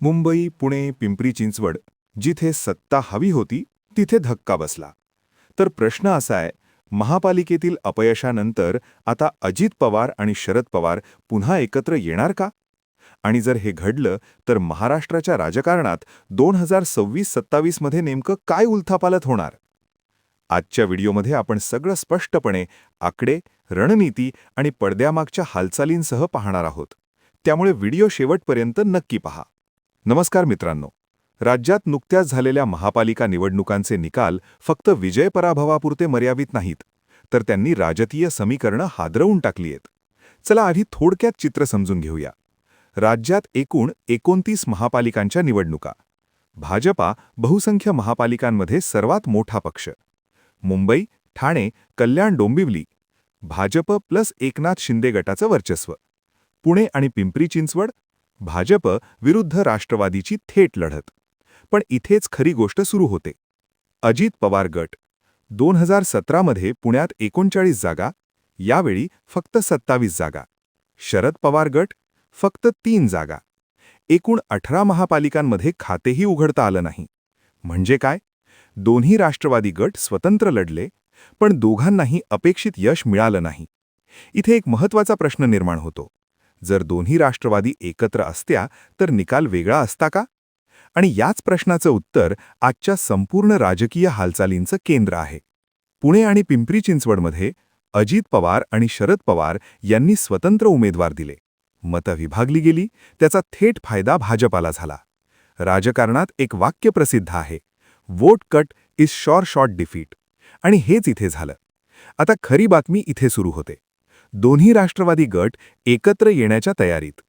मुंबई पुणे पिंपरी चिंचवड जिथे सत्ता हवी होती तिथे धक्का बसला. तर प्रश्न असा आहे महापालिकेतील अपयशानंतर आता अजित पवार आणि शरद पवार पुन्हा एकत्र येणार का? आणि जर हे घडलं तर महाराष्ट्राच्या राजकारणात दोन हजार सव्वीस सत्तावीसमध्ये नेमकं काय उलथापालत होणार? आजच्या व्हिडिओमध्ये आपण सगळं स्पष्टपणे आकडे रणनीती आणि पडद्यामागच्या हालचालींसह पाहणार आहोत. त्यामुळे व्हिडिओ शेवटपर्यंत नक्की पहा. नमस्कार मित्रांनो. राज्यात नुकत्याच झालेल्या महापालिका निवडणुकांचे निकाल फक्त विजय पराभवापुरते मर्यादित नाहीत तर त्यांनी राजकीय समीकरणं हादरवून टाकली आहेत. चला आधी थोडक्यात चित्र समजून घेऊया. राज्यात एकूण एकोणतीस महापालिकांच्या निवडणुका. भाजपा बहुसंख्य महापालिकांमध्ये सर्वात मोठा पक्ष. मुंबई ठाणे कल्याण डोंबिवली भाजप प्लस एकनाथ शिंदे गटाचं वर्चस्व. पुणे आणि पिंपरी चिंचवड भाजप विरुद्ध राष्ट्रवादीची थेट लढत. पण इथेच खरी गोष्ट सुरू होते. अजित पवार गट. दोन हजार सतरामध्ये पुण्यात एकोणचाळीस जागा यावेळी फक्त सत्तावीस जागा. शरद पवार गट फक्त तीन जागा. एकूण अठरा महापालिकांमध्ये खातेही उघडता आलं नाही. म्हणजे काय? दोन्ही राष्ट्रवादी गट स्वतंत्र लढले पण दोघांनाही अपेक्षित यश मिळालं नाही. इथे एक महत्त्वाचा प्रश्न निर्माण होतो. जर दोन्ही राष्ट्रवादी एकत्र असत्या तर निकाल वेगळा असता का? आणि याच प्रश्नाचं उत्तर आजच्या संपूर्ण राजकीय हालचालींचं केंद्र आहे. पुणे आणि पिंपरी चिंचवडमध्ये अजित पवार आणि शरद पवार यांनी स्वतंत्र उमेदवार दिले. मतं विभागली गेली त्याचा थेट फायदा भाजपाला झाला. राजकारणात एक वाक्य प्रसिद्ध आहे vote cut is short short defeat. आणि हेच इथे झालं. आता खरी बातमी इथे सुरू होते. दोन्ही राष्ट्रवादी गट एकत्र येण्याच्या तयारीत.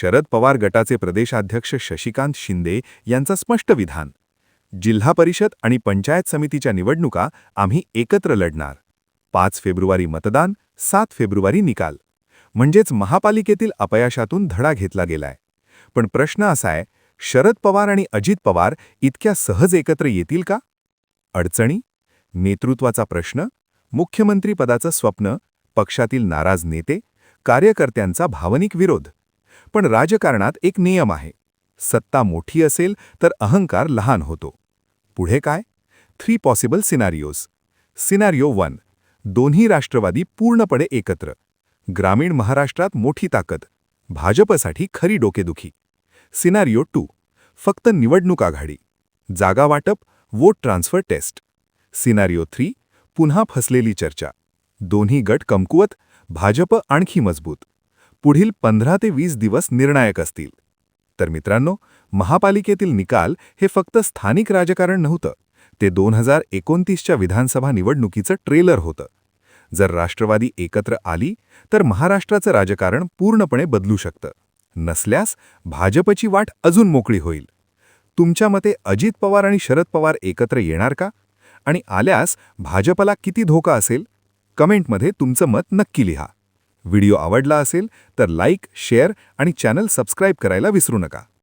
शरद पवार गटाचे प्रदेशाध्यक्ष शशिकांत शिंदे यांचं स्पष्ट विधान. जिल्हा परिषद आणि पंचायत समितीच्या निवडणुका आम्ही एकत्र लढणार. पाच फेब्रुवारी मतदान सात फेब्रुवारी निकाल. म्हणजेच महापालिकेतील अपयशातून धडा घेतला गेलाय. पण प्रश्न असा आहे शरद पवार आणि अजित पवार इतक्या सहज एकत्र येतील का? अडचणी? नेतृत्वाचा प्रश्न? मुख्यमंत्रीपदाचं स्वप्न? पक्षातील नाराज नेते कार्यकर्त्यांचा भावनिक विरोध. पण राजकारणात एक नियम आहे. सत्ता मोठी असेल तर अहंकार लहान होतो. पुढे काय? Three possible scenarios scenario one दोन्ही राष्ट्रवादी पूर्णपणे एकत्र. ग्रामीण महाराष्ट्रात मोठी ताकद. भाजपसाठी खरी डोकेदुखी. सिनारिओ टू फक्त निवडणूक आघाडी. जागा वाटप vote transfer test scenario three पुन्हा फसलेली चर्चा. दोन्ही गट कमकुवत भाजप आणखी मजबूत. पुढील पंधरा ते वीस दिवस निर्णायक असतील. तर मित्रांनो महापालिकेतील निकाल हे फक्त स्थानिक राजकारण नव्हतं. ते दोन हजार एकोणतीसच्या विधानसभा निवडणुकीचं ट्रेलर होतं. जर राष्ट्रवादी एकत्र आली तर महाराष्ट्राचं राजकारण पूर्णपणे बदलू शकतं. नसल्यास भाजपची वाट अजून मोकळी होईल. तुमच्या मते अजित पवार आणि शरद पवार एकत्र येणार का? आणि आल्यास भाजपला किती धोका असेल? कमेंटमध्ये तुमचं मत नक्की लिहा. व्हिडिओ आवडला असेल तर लाईक शेअर आणि चॅनल सबस्क्राईब करायला विसरू नका.